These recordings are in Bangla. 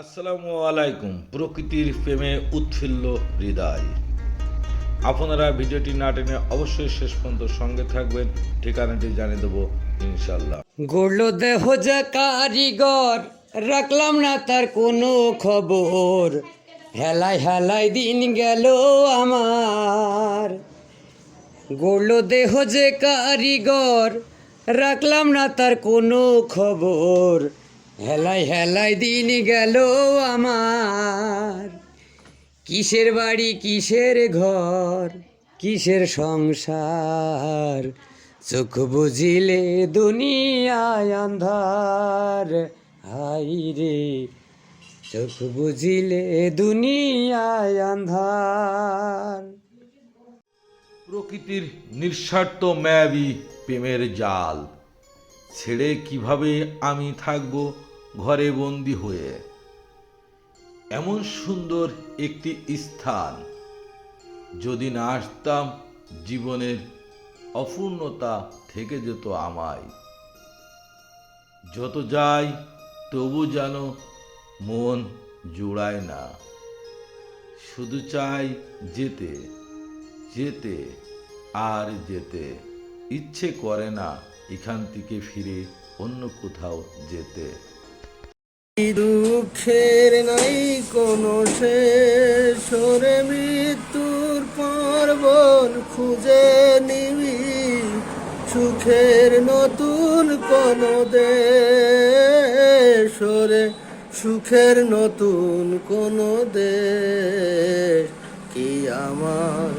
আসসালামু আলাইকুম, প্রকৃতির প্রেমে উৎফুল্ল হৃদয়। আপনারা ভিডিওটি না টেনে অবশ্যই শেষ পর্যন্ত সঙ্গে থাকবেন, ঠিকানাটি জানিয়ে দেবো ইনশাল্লাহ গড়ল দেহ যে কারিগর, রাখলাম না তার কোনো খবর। হেলাই হেলাই দিন গেল আমার। গড়ল দেহ যে কারিগর, রাখলাম না তার কোনো খবর। হেলাই হেলাই দিন গেল আমার। কিসের বাড়ি, কিসের ঘর, কিসের সংসার? চোখ বুঝিলে দুনিয়ায় আন্ধার হাই রে, চোখ বুঝিলে দুনিয়ায় আন্ধার প্রকৃতির নিঃস্বার্থ ম্যাবি প্রেমের জাল। ছেড়ে কীভাবে আমি থাকব? ঘরে বন্দি হয়ে। এমন সুন্দর একটি স্থান। যদি না আসতাম, জীবনের অপূর্ণতা থেকে যেত আমায়। যত যাই, তবু যেন মন জোড়ায় না। শুধু চাই যেতে যেতে, আর যেতে। ইচ্ছে করে না এখান থেকে ফিরে অন্য কোথাও যেতে। দুঃখের নাই কোনো শেষ। মৃত্যুর পর্বন খুঁজে নিবি। সুখের নতুন কোন দেশ। ওরে সুখের নতুন কোন দেশ। কি আমার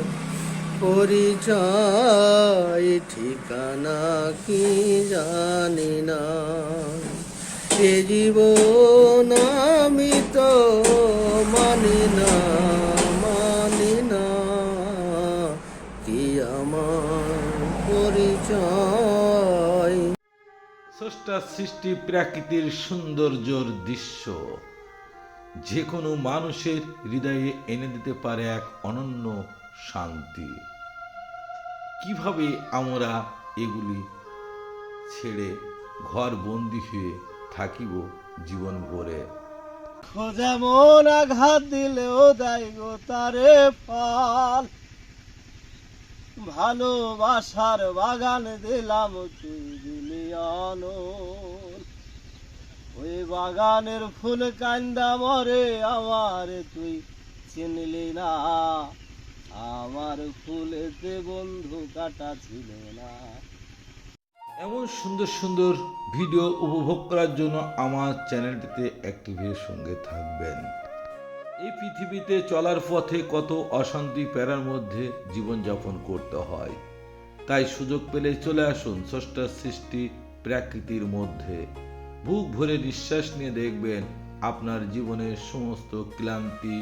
পরিচয়, ঠিকানা কি জানি না। এ জীবন আমি তো মানি না মানি না। কি আমার পরিচয়? স্রষ্টা সৃষ্টি প্রাকৃতির সৌন্দর্যর দৃশ্য। যে কোনো মানুষের হৃদয়ে এনে দিতে পারে এক অনন্য শান্তি। কীভাবে আমরা এগুলি ছেড়ে ঘর বন্দি হয়ে থাকিব জীবন ভরে। খোঁজা মন আঘাত দিলেও দেয় গো তারে পাল। ভালোবাসার বাগান দিলাম দিলি ওই বাগানের ফুল কান্দা মরে আমার তুই চিনলি না। আমার ফুলেতে বন্ধু কাটা ছিল না। এমন সুন্দর সুন্দর ভিডিও উপভোগ করার জন্য আমার চ্যানেলটিতে অ্যাক্টিভের সঙ্গে থাকবেন। এই পৃথিবীতে চলার পথে কত অশান্তি প্যারার মধ্যে জীবনযাপন করতে হয়। তাই সুযোগ পেলে চলে আসুন স্রষ্টার সৃষ্টি প্রাকৃতির মধ্যে। বুক ভরে নিঃশ্বাস নিয়ে দেখবেন আপনার জীবনের সমস্ত ক্লান্তি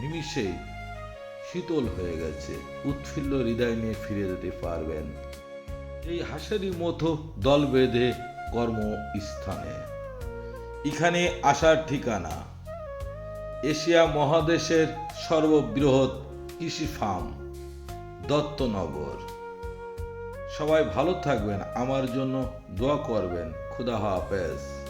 নিমিষে শীতল হয়ে গেছে। উৎফুল্ল হৃদয় নিয়ে ফিরে যেতে পারবেন। এই হাঁসেরই মতো দল বেঁধে কর্মস্থানে। এখানে আসার ঠিকানা, এশিয়া মহাদেশের সর্ববৃহৎ কৃষি ফার্ম, দত্তনগর। সবাই ভালো থাকবেন, আমার জন্য দোয়া করবেন। খুদা হাফেজ।